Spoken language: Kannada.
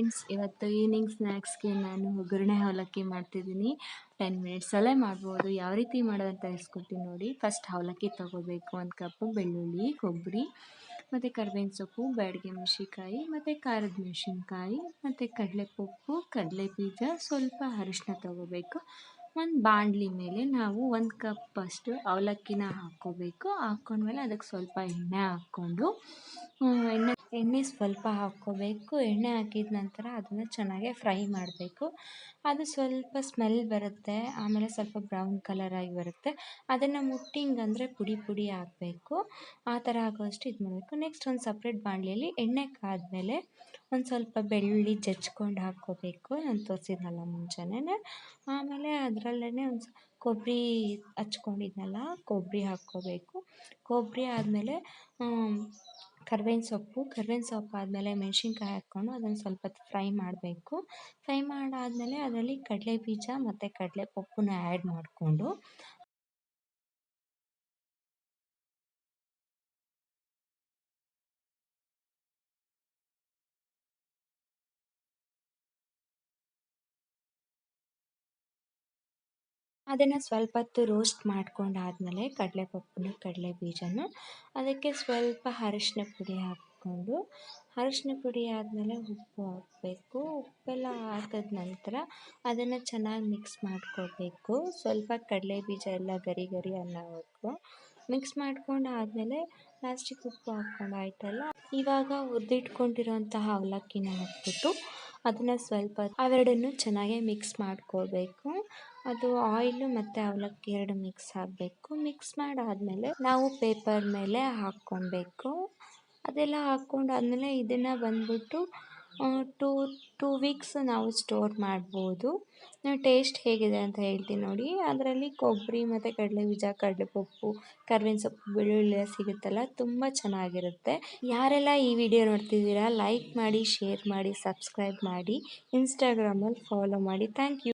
ಫ್ರೆಂಡ್ಸ್ ಇವತ್ತು ಈವ್ನಿಂಗ್ ಸ್ನ್ಯಾಕ್ಸ್ಗೆ ನಾನು ಒಗ್ಗರಣೆ ಅವಲಕ್ಕಿ ಮಾಡ್ತಿದ್ದೀನಿ. ಟೆನ್ ಮಿನಿಟ್ಸಲ್ಲೇ ಮಾಡ್ಬೋದು. ಯಾವ ರೀತಿ ಮಾಡೋದಂತ ತಿಳಿಸ್ಕೊಡ್ತೀನಿ ನೋಡಿ. ಫಸ್ಟ್ ಅವಲಕ್ಕಿ ತೊಗೋಬೇಕು. ಒಂದು ಕಪ್ಪು ಬೆಳ್ಳುಳ್ಳಿ, ಕೊಬ್ಬರಿ, ಮತ್ತು ಕರ್ಬೇವಿನ ಸೊಪ್ಪು, ಬ್ಯಾಡಿಗೆ ಮೆಣಸಿನ್ಕಾಯಿ, ಮತ್ತು ಖಾರದ ಮೆಣಸಿನ್ಕಾಯಿ, ಮತ್ತು ಕಡಲೆಪಪ್ಪು ಕಡಲೆ ಬೀಜ ಸ್ವಲ್ಪ ಅರಿಶಿನ ತೊಗೋಬೇಕು. ಒಂದು ಬಾಣಲಿ ಮೇಲೆ ನಾವು ಒಂದು ಕಪ್ ಅಷ್ಟು ಅವಲಕ್ಕಿನ ಹಾಕ್ಕೋಬೇಕು. ಹಾಕ್ಕೊಂಡ್ಮೇಲೆ ಅದಕ್ಕೆ ಸ್ವಲ್ಪ ಎಣ್ಣೆ ಹಾಕ್ಕೊಂಡು ಎಣ್ಣೆ ಎಣ್ಣೆ ಸ್ವಲ್ಪ ಹಾಕ್ಕೋಬೇಕು. ಎಣ್ಣೆ ಹಾಕಿದ ನಂತರ ಅದನ್ನು ಚೆನ್ನಾಗೆ ಫ್ರೈ ಮಾಡಬೇಕು. ಅದು ಸ್ವಲ್ಪ ಸ್ಮೆಲ್ ಬರುತ್ತೆ, ಆಮೇಲೆ ಸ್ವಲ್ಪ ಬ್ರೌನ್ ಕಲರಾಗಿ ಬರುತ್ತೆ. ಅದನ್ನು ಮುಟ್ಟಿಂಗ್ ಅಂದರೆ ಪುಡಿ ಪುಡಿ ಆಗಬೇಕು ಆ ಥರ ಆಗೋಷ್ಟು ಇದು ಮಾಡಬೇಕು. ನೆಕ್ಸ್ಟ್ ಒಂದು ಸಪ್ರೇಟ್ ಬಾಣಲಿಯಲ್ಲಿ ಎಣ್ಣೆ ಕಾದಮೇಲೆ ಒಂದು ಸ್ವಲ್ಪ ಬೆಳ್ಳುಳ್ಳಿ ಜಜ್ಕೊಂಡು ಹಾಕ್ಕೋಬೇಕು. ನಾನು ತೋರಿಸಿದ್ನಲ್ಲ ಮುಂಚೆನೇ ಆಮೇಲೆ ಅದರಲ್ಲೇ ಒಂದು ಕೊಬ್ಬರಿ ಹಚ್ಕೊಂಡಿದ್ನಲ್ಲ ಕೊಬ್ಬರಿ ಹಾಕ್ಕೋಬೇಕು. ಕೊಬ್ಬರಿ ಆದಮೇಲೆ ಕರ್ಬೇವಿನ ಸೊಪ್ಪು ಕರ್ಬೇವಿನ ಸೊಪ್ಪು ಆದಮೇಲೆ ಮೆಣಸಿನ್ಕಾಯಿ ಹಾಕ್ಕೊಂಡು ಅದನ್ನು ಸ್ವಲ್ಪ ಹೊತ್ತು ಫ್ರೈ ಮಾಡಬೇಕು. ಫ್ರೈ ಮಾಡಾದಮೇಲೆ ಅದರಲ್ಲಿ ಕಡಲೆ ಬೀಜ ಮತ್ತು ಕಡಲೆ ಪಪ್ಪನ್ನ ಆ್ಯಡ್ ಮಾಡಿಕೊಂಡು ಅದನ್ನು ಸ್ವಲ್ಪ ಹೊತ್ತು ರೋಸ್ಟ್ ಮಾಡ್ಕೊಂಡಾದಮೇಲೆ ಕಡಲೆಪಪ್ಪನ್ನು ಕಡಲೆ ಬೀಜನ ಅದಕ್ಕೆ ಸ್ವಲ್ಪ ಅರಶಿನ ಪುಡಿ ಹಾಕ್ಕೊಂಡು, ಅರಶಿನ ಪುಡಿ ಆದಮೇಲೆ ಉಪ್ಪು ಹಾಕಬೇಕು. ಉಪ್ಪೆಲ್ಲ ಹಾಕಿದ ನಂತರ ಅದನ್ನು ಚೆನ್ನಾಗಿ ಮಿಕ್ಸ್ ಮಾಡ್ಕೋಬೇಕು. ಸ್ವಲ್ಪ ಕಡಲೆ ಬೀಜ ಎಲ್ಲ ಗರಿ ಗರಿ ಅನ್ನೋವರೆಗೂ ಮಿಕ್ಸ್ ಮಾಡ್ಕೊಂಡು ಆದಮೇಲೆ ಲಾಸ್ಟಿಗೆ ಉಪ್ಪು ಹಾಕ್ಕೊಂಡು ಆಯ್ತಲ್ಲ, ಇವಾಗ ಹುರಿದಿಟ್ಕೊಂಡಿರೋಂತಹ ಅವಲಕ್ಕಿನ ಹಾಕ್ಬಿಟ್ಟು ಅದನ್ನು ಸ್ವಲ್ಪ ಅವೆರಡನ್ನು ಚೆನ್ನಾಗಿ ಮಿಕ್ಸ್ ಮಾಡ್ಕೋಬೇಕು ಅದು ಆಯಿಲು ಮತ್ತು ಅವಲಕ್ಕಿ ಎರಡು ಮಿಕ್ಸ್ ಆಗಬೇಕು. ಮಿಕ್ಸ್ ಮಾಡಾದಮೇಲೆ ನಾವು ಪೇಪರ್ ಮೇಲೆ ಹಾಕ್ಕೊಬೇಕು ಅದೆಲ್ಲ ಹಾಕ್ಕೊಂಡಾದ್ಮೇಲೆ ಇದನ್ನು ಬಂದ್ಬಿಟ್ಟು ಟೂ ಟೂ ವೀಕ್ಸ್ ನಾವು ಸ್ಟೋರ್ ಮಾಡ್ಬೋದು. ಟೇಸ್ಟ್ ಹೇಗಿದೆ ಅಂತ ಹೇಳ್ತೀನಿ ನೋಡಿ. ಅದರಲ್ಲಿ ಕೊಬ್ಬರಿ ಮತ್ತು ಕಡಲೆ ಬೀಜ ಕಡಲೆಪಪ್ಪು ಕರ್ಬೇವಿನ ಸೊಪ್ಪು ಬೆಳ್ಳುಳ್ಳಿ ಸಿಗುತ್ತಲ್ಲ, ತುಂಬ ಚೆನ್ನಾಗಿರುತ್ತೆ. ಯಾರೆಲ್ಲ ಈ ವಿಡಿಯೋ ನೋಡ್ತಿದ್ದೀರಾ ಲೈಕ್ ಮಾಡಿ ಶೇರ್ ಮಾಡಿ ಸಬ್ಸ್ಕ್ರೈಬ್ ಮಾಡಿ ಇನ್ಸ್ಟಾಗ್ರಾಮಲ್ಲಿ ಫಾಲೋ ಮಾಡಿ. Thank you